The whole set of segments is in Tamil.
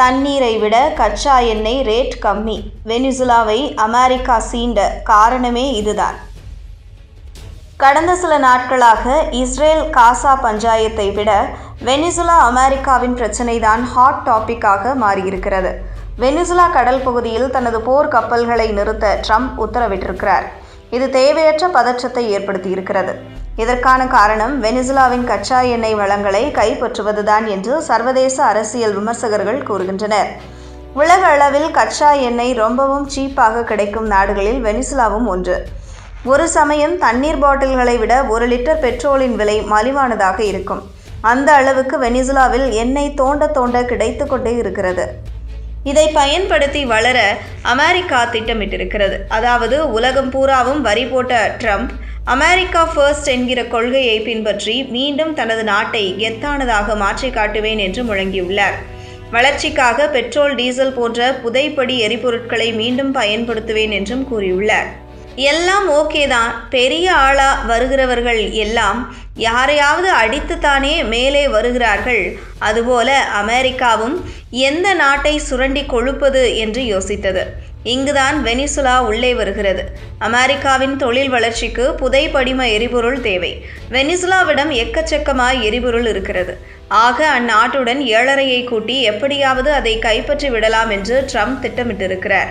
தண்ணீரை விட கச்சா எண்ணெய் ரேட் கம்மி. வெனிசுலாவை அமெரிக்கா சீண்ட காரணமே இதுதான். கடந்த சில நாட்களாக இஸ்ரேல் காசா பஞ்சாயத்தை விட வெனிசுலா அமெரிக்காவின் பிரச்சினைதான் ஹாட் டாபிக்காக மாறியிருக்கிறது. வெனிசுலா கடல் பகுதியில் தனது போர் கப்பல்களை நிறுத்த ட்ரம்ப் உத்தரவிட்டிருக்கிறார். இது தேவையற்ற பதற்றத்தை ஏற்படுத்தியிருக்கிறது. இதற்கான காரணம் வெனிசுலாவின் கச்சா எண்ணெய் வளங்களை கைப்பற்றுவதுதான் என்று சர்வதேச அரசியல் விமர்சகர்கள் கூறுகின்றனர். உலக அளவில் கச்சா எண்ணெய் ரொம்பவும் சீப்பாக கிடைக்கும் நாடுகளில் வெனிசுலாவும் ஒன்று. ஒரு சமயம் தண்ணீர் பாட்டில்களை விட ஒரு லிட்டர் பெட்ரோலின் விலை மலிவானதாக இருக்கும். அந்த அளவுக்கு வெனிசுலாவில் எண்ணெய் தோண்ட தோண்ட கிடைத்து கொண்டே இருக்கிறது. இதை பயன்படுத்தி வளர அமெரிக்கா திட்டமிட்டிருக்கிறது. அதாவது உலகம் பூராவும் வரி போட்ட ட்ரம்ப் அமெரிக்கா ஃபர்ஸ்ட் என்கிற கொள்கையை பின்பற்றி மீண்டும் தனது நாட்டை கெத்தானதாக மாற்றி காட்டுவேன் என்று முழங்கியுள்ளார். வளர்ச்சிக்காக பெட்ரோல் டீசல் போன்ற புதைப்படி எரிபொருட்களை மீண்டும் பயன்படுத்துவேன் என்றும் கூறியுள்ளார். எல்லாம் ஓகே தான். பெரிய ஆளா வருகிறவர்கள் எல்லாம் யாரையாவது அடித்துத்தானே மேலே வருகிறார்கள். அதுபோல அமெரிக்காவும் எந்த நாட்டை சுரண்டி கொழுப்பது என்று யோசித்தது. இங்குதான் வெனிசுலா உள்ளே வருகிறது. அமெரிக்காவின் தொழில் வளர்ச்சிக்கு புதை படிம எரிபொருள் தேவை. வெனிசுலாவிடம் எக்கச்சக்கமாய் எரிபொருள் இருக்கிறது. ஆக அந்நாட்டுடன் ஏழரையை கூட்டி எப்படியாவது அதை கைப்பற்றி விடலாம் என்று ட்ரம்ப் திட்டமிட்டிருக்கிறார்.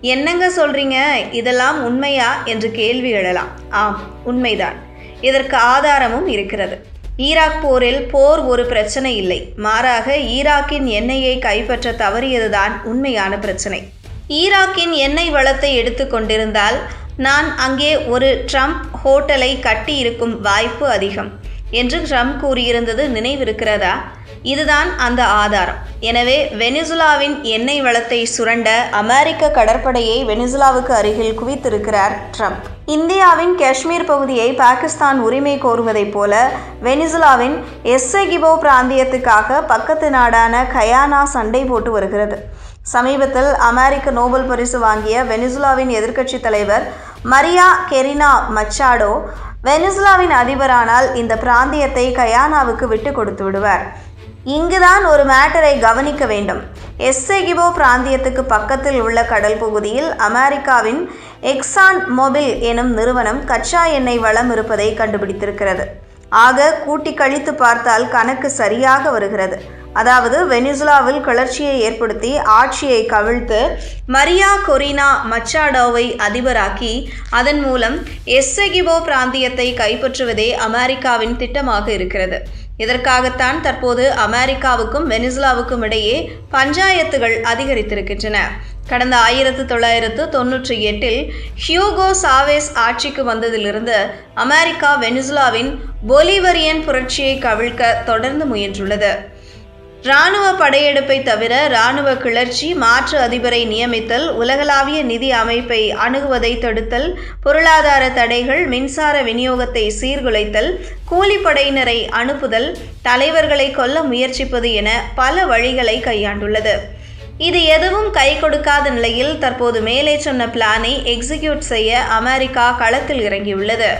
என்னங்க சொல்றீங்க? இதெல்லாம் உண்மையா? என்று கேள்வி எழலாம். ஆம் உண்மைதான். இதற்கு ஆதாரமும் இருக்கிறது. ஈராக் போரில் போர் ஒரு பிரச்சனை இல்லை. மாறாக ஈராக்கின் எண்ணெயை கைப்பற்ற தவறியதுதான் உண்மையான பிரச்சனை. ஈராக்கின் எண்ணெய் வளத்தை எடுத்துக்கொண்டிருந்தால் நான் அங்கே ஒரு ட்ரம்ப் ஹோட்டலை கட்டியிருக்கும் வாய்ப்பு அதிகம் என்று ட்ரம்ப் கூறியிருந்தது நினைவிருக்கிறதா? இதுதான் அந்த ஆதாரம். எனவே வெனிசுலாவின் எண்ணெய் வளத்தை சுரண்ட அமெரிக்க கடற்படையை வெனிசுலாவுக்கு அருகில் குவித்திருக்கிறார் ட்ரம்ப். இந்தியாவின் காஷ்மீர் பகுதியை பாகிஸ்தான் உரிமை கோருவதைப் போல வெனிசுலாவின் எஸ்ஸெகிபோ பிராந்தியத்துக்காக பக்கத்து நாடான கயானா சண்டை போட்டு வருகிறது. சமீபத்தில் அமெரிக்க நோபல் பரிசு வாங்கிய வெனிசுலாவின் எதிர்க்கட்சித் தலைவர் மரியா கெரினா மச்சாடோ வெனிசுலாவின் அதிபரானால் இந்த பிராந்தியத்தை கயானாவுக்கு விட்டு கொடுத்து விடுவார். இங்குதான் ஒரு மேட்டரை கவனிக்க வேண்டும். எஸ்ஸெகிபோ பிராந்தியத்துக்கு பக்கத்தில் உள்ள கடல் பகுதியில் அமெரிக்காவின் எக்ஸான் மொபில் எனும் நிறுவனம் கச்சா எண்ணெய் வளம் இருப்பதை கண்டுபிடித்திருக்கிறது. ஆக கூட்டி கழித்து பார்த்தால் கணக்கு சரியாக வருகிறது. அதாவது வெனிசுலாவில் கிளர்ச்சியை ஏற்படுத்தி ஆட்சியை கவிழ்த்து மரியா கொரினா மச்சாடோவை அதிபராக்கி அதன் மூலம் எஸ்ஸெகிபோ பிராந்தியத்தை கைப்பற்றுவதே அமெரிக்காவின் திட்டமாக இருக்கிறது. இதற்காகத்தான் தற்போது அமெரிக்காவுக்கும் வெனிசுலாவுக்கும் இடையே பஞ்சாயத்துகள் அதிகரித்திருக்கின்றன. கடந்த ஆயிரத்து தொள்ளாயிரத்து தொன்னூற்றி எட்டில் ஹியூகோ சாவேஸ் ஆட்சிக்கு வந்ததிலிருந்து அமெரிக்கா வெனிசுலாவின் பொலிவரியன் புரட்சியை கவிழ்க்க தொடர்ந்து முயன்றுள்ளது. இராணுவ படையெடுப்பை தவிர இராணுவ கிளர்ச்சி மாற்று அதிபரை நியமித்தல் உலகளாவிய நிதி அமைப்பை அணுகுவதை தடுத்தல் பொருளாதார தடைகள் மின்சார விநியோகத்தை சீர்குலைத்தல் கூலிப்படையினரை அனுப்புதல் தலைவர்களை கொல்ல முயற்சிப்பது என பல வழிகளை கையாண்டுள்ளது. இது எதுவும் கை கொடுக்காத நிலையில் தற்போது மேலே சொன்ன பிளானை எக்ஸிக்யூட் செய்ய அமெரிக்கா களத்தில் இறங்கியுள்ளது.